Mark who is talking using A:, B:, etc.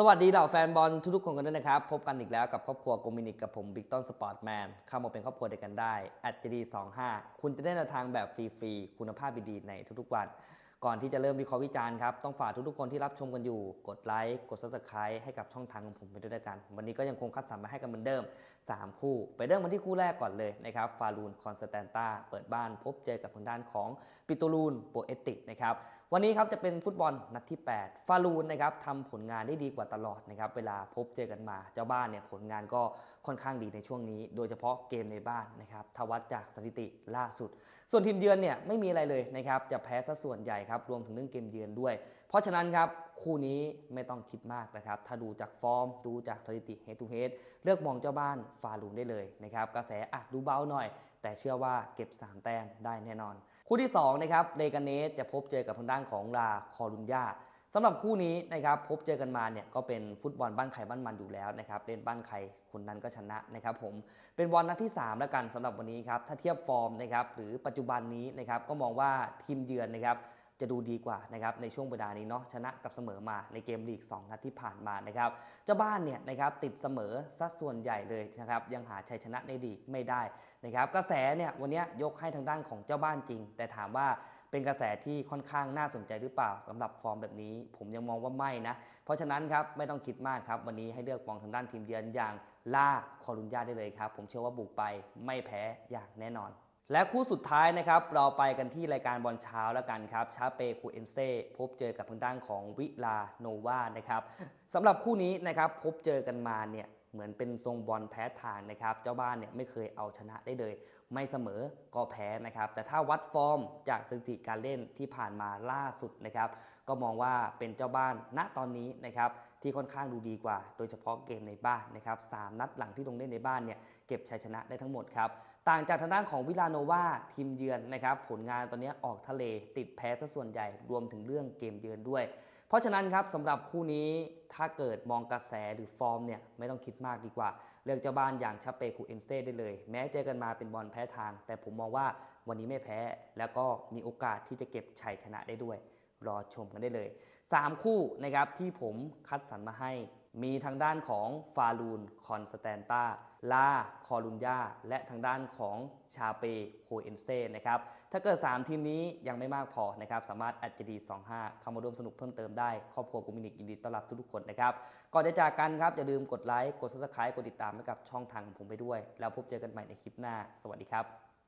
A: สวัสดีเหล่าแฟนบอลทุกๆคนกันด้วยนะครับ พบกันอีกแล้วกับครอบครัวโกมินิกกับผมบิ๊กต้นสปอร์ตแมนเข้ามาเป็นครอบครัวเดียวกันได้แอดจีดีสองห้าคุณจะได้แนวทางแบบฟรีๆ คุณภาพดีๆในทุกๆวัน ก่อนที่จะเริ่มวิเคราะห์วิจารณ์ครับ ต้องฝากทุกๆคนที่รับชมกันอยู่กดไลค์กด subscribe ให้กับช่องทางของผมไปด้วยกัน วันนี้ก็ยังคงคัดสรรมาให้กันเหมือนเดิม 3 คู่ ไปเริ่มกันที่คู่แรกก่อนเลยนะครับฟารูนคอนสแตนตาเปิดบ้านพบเจอกับทางด้านของปิโตรูนโปเอติกนะครับ วันนี้ครับจะเป็นฟุตบอลนัดที่ 8 ฟารูนนะครับทำผลงานได้ดีกว่าตลอดนะครับเวลาพบเจอกันมา เจ้าบ้านเนี่ยผลงานก็ค่อนข้างดีในช่วงนี้ โดยเฉพาะเกมในบ้านนะครับทวัดจากสถิติล่าสุด ส่วนทีมเยือนเนี่ยไม่มีอะไรเลยนะครับจะแพ้ซะส่วนใหญ่ครับรวมถึงเรื่องเกมเยือนด้วย เพราะฉะนั้นครับ คู่นี้ไม่ต้องคิดมากนะครับ ถ้าดูจากฟอร์ม ดูจากสถิติ head to head เลือกมองเจ้าบ้านฟารูนได้เลยนะครับ กระแสอาจดูเบาหน่อย แต่เชื่อว่าเก็บ 3 แต้มได้แน่นอน คู่ที่2นะครับเลกาเนสจะพบเจอกับทางด้านของลาคอรุญญาสำหรับคู่นี้นะครับพบเจอกันมาเนี่ยก็เป็นฟุตบอลบ้านใครบ้านมันอยู่แล้วนะครับเล่นบ้านใครคนนั้นก็ชนะนะครับผมเป็นบอลนัดที่ 3 แล้วกันสำหรับวันนี้ครับถ้าเทียบฟอร์มนะครับหรือปัจจุบันนี้นะครับก็มองว่าทีมเยือนนะครับ จะดูดีกว่านะครับในช่วงเวลานี้เนาะชนะกับเสมอมาในเกมลีก 2 นัดที่ผ่านมานะครับเจ้าบ้านเนี่ยนะครับติดเสมอสัดส่วนใหญ่เลยนะครับยังหาชัยชนะในลีกไม่ได้นะครับกระแสเนี่ยวันนี้ยกให้ทางด้านของเจ้าบ้านจริง แต่ถามว่าเป็นกระแสที่ค่อนข้างน่าสนใจหรือเปล่าสำหรับฟอร์มแบบนี้ ผมยังมองว่าไม่นะ เพราะฉะนั้นครับไม่ต้องคิดมากครับวันนี้ให้เลือกมองทางด้านทีมเยือนอย่างล่าคอรุญญาได้เลยครับผมเชื่อว่าบุกไปไม่แพ้อย่างแน่นอน และคู่สุดท้ายนะครับเราไปกันที่รายการบอลเช้าแล้วกันครับชาเปคูเอนเซ่พบเจอกับทางด้านของวิลาโนวานะครับสำหรับคู่นี้นะครับพบเจอกันมาเนี่ย เหมือนเป็นทรงบอลแพ้ทางนะครับ เจ้าบ้านเนี่ยไม่เคยเอาชนะได้เลย ไม่เสมอก็แพ้นะครับ แต่ถ้าวัดฟอร์มจากสถิติการเล่นที่ผ่านมาล่าสุดนะครับ ก็มองว่าเป็นเจ้าบ้านณตอนนี้นะครับที่ค่อนข้างดูดีกว่า โดยเฉพาะเกมในบ้านนะครับสามนัดหลังที่ลงเล่นในบ้านเนี่ยเก็บชัยชนะได้ทั้งหมดครับ ต่างจากทางด้านของวิลาโนวาทีมเยือนนะครับ ผลงานตอนนี้ออกทะเลติดแพ้ซะส่วนใหญ่รวมถึงเรื่องเกมเยือนด้วย เพราะฉะนั้นครับสำหรับคู่นี้ถ้าเกิดมองกระแสหรือฟอร์มเนี่ยไม่ต้องคิดมากดีกว่า เลือกเจ้าบ้านอย่างชาเปคูเอ็นเซ่ได้เลย แม้เจอกันมาเป็นบอลแพ้ทาง แต่ผมมองว่าวันนี้ไม่แพ้ แล้วก็มีโอกาสที่จะเก็บชัยชนะได้ด้วย รอชมกันได้เลย 3 คู่นะครับที่ผมคัดสรรมาให้ มีทางด้านของฟาลูนคอนสแตนตาลาคอรุญญาและทางด้านของชาเปโคเอนเซ่นะครับถ้าเกิด 3 ทีมนี้ยังไม่มากพอนะครับสามารถอัดจดี 25 เข้ามาร่วมสนุกเพิ่มเติมได้ครอบครัวกุมินิกยินดีต้อนรับทุกๆคนนะครับก่อนจะจากกันครับ อย่าลืมกดไลค์กด subscribe กดติดตามให้กับช่องทางของผมไปด้วย แล้วพบเจอกันใหม่ในคลิปหน้า สวัสดีครับ